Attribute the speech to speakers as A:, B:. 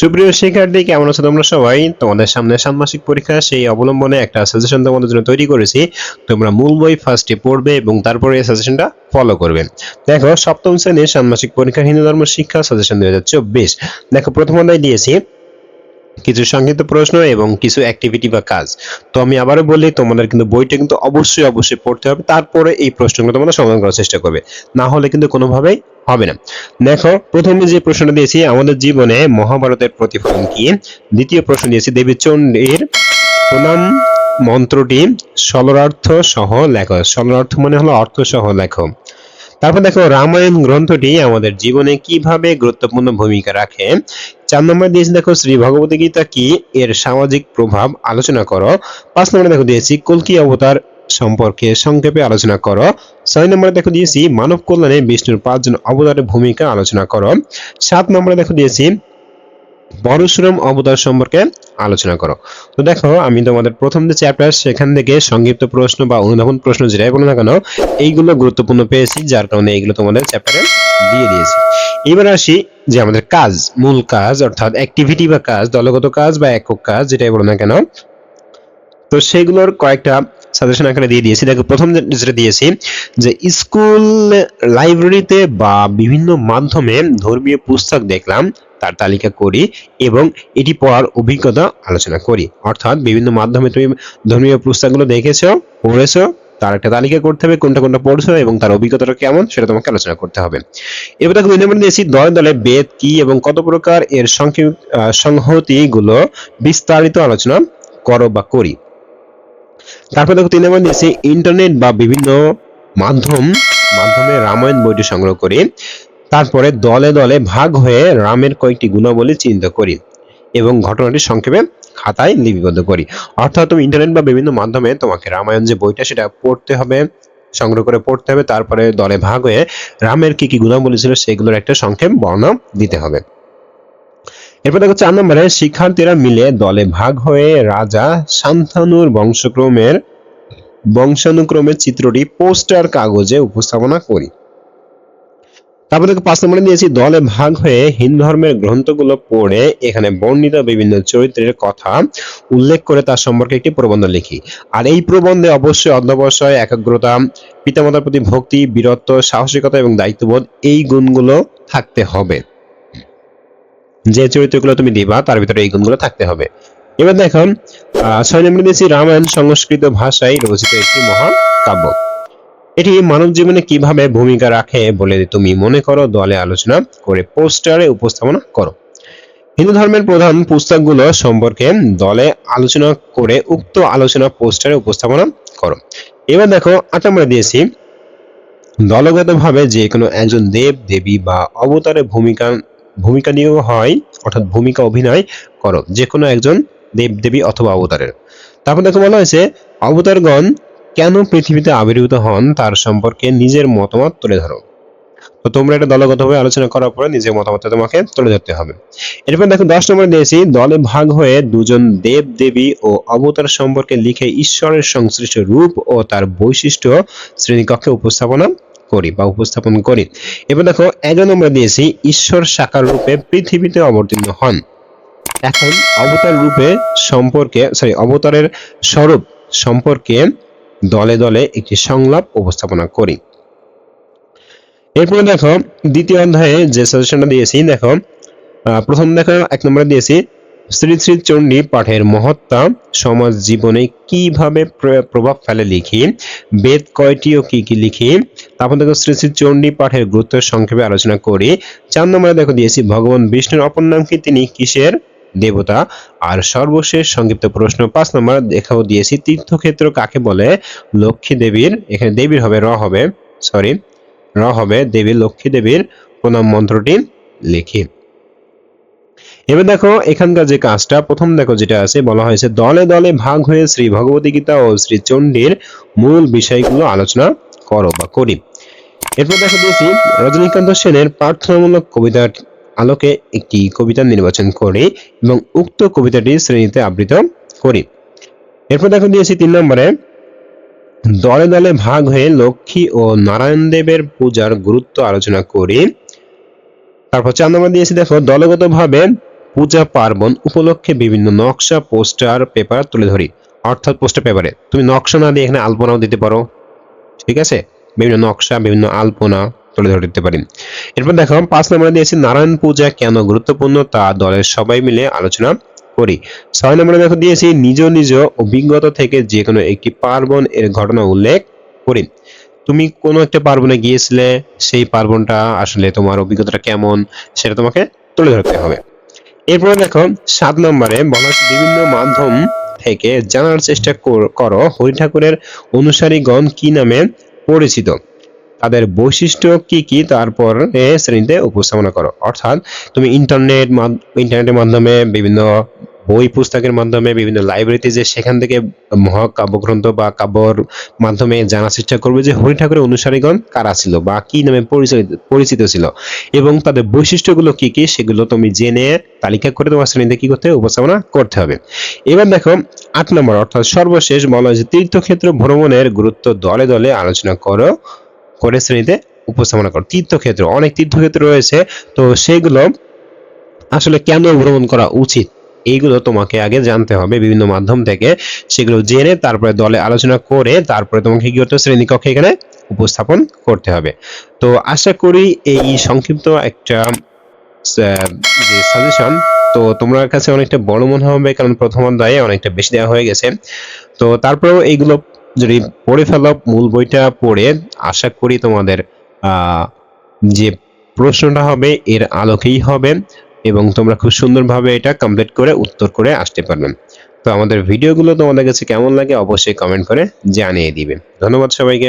A: সুপ্রিয় শিক্ষার্থী, কেমন আছো তোমরা সবাই? তোমাদের সামনে ষান্মাসিক পরীক্ষা, সেই অবলম্বনে একটা সাজেশন তোমাদের জন্য তৈরি করেছি। তোমরা মূল বই ফার্স্টে পড়বে এবং তারপরে এই সাজেশনটা ফলো করবে। দেখো, সপ্তম শ্রেণির ষান্মাসিক পরীক্ষা হিন্দু ধর্ম শিক্ষা সাজেশন দুই হাজার চব্বিশ। দেখো, প্রথম অধ্যায় দিয়েছি। কিছু সংক্ষিপ্ত প্রশ্ন এবং কিছু অ্যাক্টিভিটি বা কাজ। তো আমি আবারও বলি, তোমাদের কিন্তু বইটা কিন্তু অবশ্যই অবশ্যই পড়তে হবে, তারপরে এই প্রশ্নগুলো তোমরা সমাধান করার চেষ্টা করবে। না হলে কিন্তু কোনোভাবেই হবে না। দেখো, প্রথমে যে প্রশ্নটা দিয়েছি, আমাদের জীবনে মহাভারতের প্রতিফলন কি? দ্বিতীয় প্রশ্ন দিয়েছি, দেবী চণ্ডীর প্রণাম মন্ত্রটি সরলার্থ সহ লেখো সরলার্থ মানে হলো অর্থ সহ লেখো তারপর দেখো, রামায়ণ গ্রন্থটি আমাদের জীবনে কীভাবে গুরুত্বপূর্ণ ভূমিকা রাখে? চার নম্বর দিয়েছি দেখো, শ্রী ভগবত গীতা কি? এর সামাজিক প্রভাব আলোচনা করো। পাঁচ নম্বরে দেখো দিয়েছি কলকি অবতার সম্পর্কে সংক্ষেপে আলোচনা করো। ছয় নম্বরে দেখো দিয়েছি, মানব কল্যাণে বিষ্ণুর পাঁচজন অবতারের ভূমিকা আলোচনা করো। সাত নম্বরে দেখো দিয়েছি পরশুরাম অবতার সম্পর্কে আলোচনা করো। তো দেখো, আমি তোমাদের প্রথম যে চ্যাপ্টার সেখান থেকে সংক্ষিপ্ত প্রশ্ন বা অনুধাবন প্রশ্ন যেটাই বলো না কেন, এইগুলো গুরুত্বপূর্ণ পেয়েছি, যার কারণে এইগুলো তোমাদের চ্যাপ্টারে দিয়ে দিয়েছি। এবার আসি যে আমাদের কাজ, মূল কাজ, অর্থাৎ অ্যাক্টিভিটি বা কাজ, দলগত কাজ বা একক কাজ, যেটাই বলো না কেন। তো সেগুলোর কয়েকটা সাজেশন আকারে দিয়ে দিয়েছি। দেখো, প্রথম যেটা দিয়েছি, যে স্কুল লাইব্রেরিতে বা বিভিন্ন মাধ্যমে ধর্মীয় পুস্তক দেখলাম তার তালিকা করি এবং এটি পড়ার অভিজ্ঞতা আলোচনা করি। অর্থাৎ বিভিন্ন মাধ্যমে তুমি ধর্মীয় পুস্তকগুলো দেখেছ, পড়েছো, তার একটা তালিকা করতে হবে, কোনটা কোনটা পড়ছো এবং তার অভিজ্ঞতাটা কেমন সেটা তোমাকে আলোচনা করতে হবে। এবার দেখো দুই নম্বরে দিয়েছি দলে দলে বেদ কি এবং কত প্রকার এর সংহতি গুলো বিস্তারিত আলোচনা করো বা করি। তারপর দেখো তিন নম্বর দিয়েছি ইন্টারনেট বা বিভিন্ন মাধ্যম, মাধ্যমে রামায়ণ বইটি সংগ্রহ করি। তারপরে দলে দলে ভাগ হয়ে রামের কয়েকটি গুণাবলী চিন্তা করি এবং ঘটনাটি সংক্ষেপে খাতায় লিপিবদ্ধ করি। অর্থাৎ তুমি ইন্টারনেট বা বিভিন্ন মাধ্যমে তোমাকে রামায়ণ যে বইটা, সেটা পড়তে হবে, সংগ্রহ করে পড়তে হবে, তারপরে দলে ভাগ হয়ে রামের কি কি গুণাবলী ছিল, সেগুলোর একটা সংক্ষেপ বর্ণনা দিতে হবে। এরপর দেখো চার নম্বরে, শিক্ষার্থীরা মিলে দলে ভাগ হয়ে রাজা শান্তানুর বংশক্রমের বংশানুক্রমের চিত্রটি, পোস্টার কাগজে উপস্থাপনা করি। তারপর দেখো পাঁচ নম্বরে দিয়েছি দলে ভাগ হয়ে হিন্দু ধর্মের গ্রন্থগুলো পড়ে এখানে বর্ণিত বিভিন্ন চরিত্রের কথা উল্লেখ করে তার সম্পর্কে একটি প্রবন্ধ লিখি। আর এই প্রবন্ধে অবশ্যই অধ্যবসায় একাগ্রতা পিতামাতার প্রতি ভক্তি বীরত্ব সাহসিকতা এবং দায়িত্ববোধ এই গুণগুলো থাকতে হবে। যে চরিত্রগুলো তুমি দিবা তার ভিতরে এই গুণগুলো থাকতে হবে। এবার দেখো আহ, ছয় নম্বরে দিয়েছি রামায়ণ সংস্কৃত ভাষায় রচিত একটি মহাকাব্য। এটি মানব জীবনে কীভাবে ভূমিকা রাখে বলে তুমি মনে করো? দলে আলোচনা করে পোস্টারে উপস্থাপনা করো। হিন্দু ধর্মের প্রধান পুস্তকগুলো সম্পর্কে দলে আলোচনা করে উক্ত আলোচনা পোস্টারে উপস্থাপনা করো। এবার দেখো আট নম্বরে দিয়েছি দলগতভাবে যে কোনো একজন দেব, দেবী বা অবতারের ভূমিকা ভূমিকা নিয়েও হয়, অর্থাৎ ভূমিকা অভিনয় করো যে কোনো একজন দেব, দেবী অথবা অবতারের। তারপর দেখো বলা হয়েছে, অবতারগণ কেন পৃথিবীতে আবির্ভূত হন তার সম্পর্কে নিজের মতামত তুলে ধরো। তো তোমরা এটা দলগতভাবে আলোচনা করার পরে নিজের মতামত তোমাকে তুলে ধরতে হবে। এরপর দেখো, দশ নম্বরে দিয়েছি, দলে ভাগ হয়ে দুজন দেব দেবী ও অবতার সম্পর্কে লিখে ঈশ্বরের সংশ্লিষ্ট রূপ ও তার বৈশিষ্ট্য শ্রেণীকক্ষে উপস্থাপনা করি বা উপস্থাপন করি। এবার দেখো, এগারো নম্বরে দিয়েছি, ঈশ্বর সাকার রূপে পৃথিবীতে অবতীর্ণ হন। এখন অবতার রূপে সম্পর্কে সরি অবতারের স্বরূপ সম্পর্কে দলে দলে একটি সংলাপ উপস্থাপনা করি। এরপরে দেখো, দ্বিতীয় অধ্যায়ে যে সাজেশনটা দিয়েছি, দেখো প্রথম দেখো, এক নম্বরে দিয়েছি, শ্রী শ্রী চণ্ডী পাঠের মহত্তা সমাজ জীবনে কীভাবে প্রভাব ফেলে লিখি, বেদ কয়টি ও কি কি লিখি? তারপর দেখো, শ্রী শ্রী চণ্ডী পাঠের গুরুত্ব সংক্ষেপে আলোচনা করি। চার নম্বরে দেখো, দিয়েছি, ভগবান বিষ্ণুর অপর নাম কি? তিনি কিসের? দেবতা। আর সর্বশেষ সংক্ষিপ্ত প্রশ্ন, পাঁচ নম্বর দেখাও দিয়েছি, তীর্থক্ষেত্র কাকে বলে? লক্ষ্মী দেবীর, এখানে দেবীর হবে, র হবে সরি র হবে, দেবী লক্ষ্মী দেবীর প্রণাম মন্ত্রটি লিখি। এবার দেখো, এখানকার যে কাজটা, প্রথম দেখো যেটা আছে, বলা হয়েছে, দলে দলে ভাগ হয়ে শ্রী ভগবতী গীতা ও শ্রী চণ্ডীর মূল বিষয়গুলো আলোচনা করো বা করি। এরপর দেখো দিয়েছি, রজনীকান্ত সেনের প্রার্থনামূলক কবিতার আলোকে একটি কবিতা নির্বাচন করি এবং উক্ত কবিতাটি শ্রেণীতে আবৃত করি। এরপর দেখো দিয়েছি তিন নম্বরে, দলে দলে ভাগ হয়ে লক্ষ্মী ও নারায়ণ দেবের পূজার গুরুত্ব আলোচনা করি। তারপর চার নম্বর দিয়েছি দেখো, দলগতভাবে পূজা পার্বণ উপলক্ষে বিভিন্ন নকশা, পোস্টার, পেপার তুলে ধরি। অর্থাৎ পোস্টার পেপারে। তুমি নকশা না দিয়ে এখানে আলপনাও দিতে পারো। ঠিক আছে? বিভিন্ন নকশা, বিভিন্ন আলপনা তুলে ধরে দিতে পারি। এরপর দেখো, পাঁচ নম্বরে দিয়েছি, নারায়ণ পূজা কেন গুরুত্বপূর্ণ তা দলের সবাই মিলে আলোচনা করি। ছয় নম্বরে দেখো, দিয়েছি, নিজ নিজ অভিজ্ঞতা থেকে যে কোনো একটি পার্বণ এর ঘটনা উল্লেখ করি। তুমি কোনো একটা পার্বণে গিয়েছিলে, সেই পার্বণটা আসলে তোমার অভিজ্ঞতাটা কেমন, সেটা তোমাকে তুলে ধরতে হবে। এরপরে দেখো, সাত নম্বরে বলা হচ্ছে, বিভিন্ন মাধ্যম থেকে জানার চেষ্টা কর- করো। হরি ঠাকুরের অনুসারীগণ কি নামে পরিচিত? তাদের বৈশিষ্ট্য কি কি তারপর এ শ্রেণীতে উপস্থাপনা করো। অর্থাৎ তুমি ইন্টারনেট ইন্টারনেটের মাধ্যমে বিভিন্ন বই পুস্তকের মাধ্যমে বিভিন্ন লাইব্রেরিতে যে সেখান থেকে মহাকাব্যগ্রন্থ বা কাব্যর মাধ্যমে জানার চেষ্টা করবে যে হরি ঠাকুরের অনুসারীগণ কারা ছিল বা কি নামে পরিচিত ছিল এবং তাদের বৈশিষ্ট্যগুলো কি কি সেগুলো তুমি জেনে তালিকা করে তোমার শ্রেণীতে কি করতে উপস্থাপনা করতে হবে। এবার দেখো আট নম্বর, অর্থাৎ সর্বশেষ বলা হয়েছে তীর্থক্ষেত্র ভ্রমণের গুরুত্ব দলে দলে আলোচনা করো। করে শ্রেণীতে উপস্থাপনা করো। তীর্থক্ষেত্র, অনেক তীর্থক্ষেত্র রয়েছে, তো সেগুলো আসলে কেন ভ্রমণ করা উচিত? এইগুলো তোমাকে আগে জানতে হবে বিভিন্ন মাধ্যম থেকে। সেগুলো জেনে তারপরে দলে আলোচনা করে তারপরে তোমাকে কি করতে শ্রেণীকক্ষে এখানে উপস্থাপন করতে হবে। তো আশা করি এই সংক্ষিপ্ত একটা যে সাজেশন তো তোমার কাছে অনেকটা বড় মনে হবে, কারণ প্রথম অধ্যায়ে অনেকটা বেশি দেওয়া হয়ে গেছে। তো তারপরেও এইগুলো যদি পড়ে ফেলো, মূল বইটা পড়ে, আশা করি তোমাদের যে প্রশ্নটা হবে, এর আলোকেই হবে এবং তোমরা খুব সুন্দরভাবে এটা কমপ্লিট করে উত্তর করে আসতে পারবে। তো আমাদের ভিডিওগুলো তোমাদের কাছে কেমন লাগে অবশ্যই কমেন্ট করে জানিয়ে দিবে। ধন্যবাদ সবাইকে।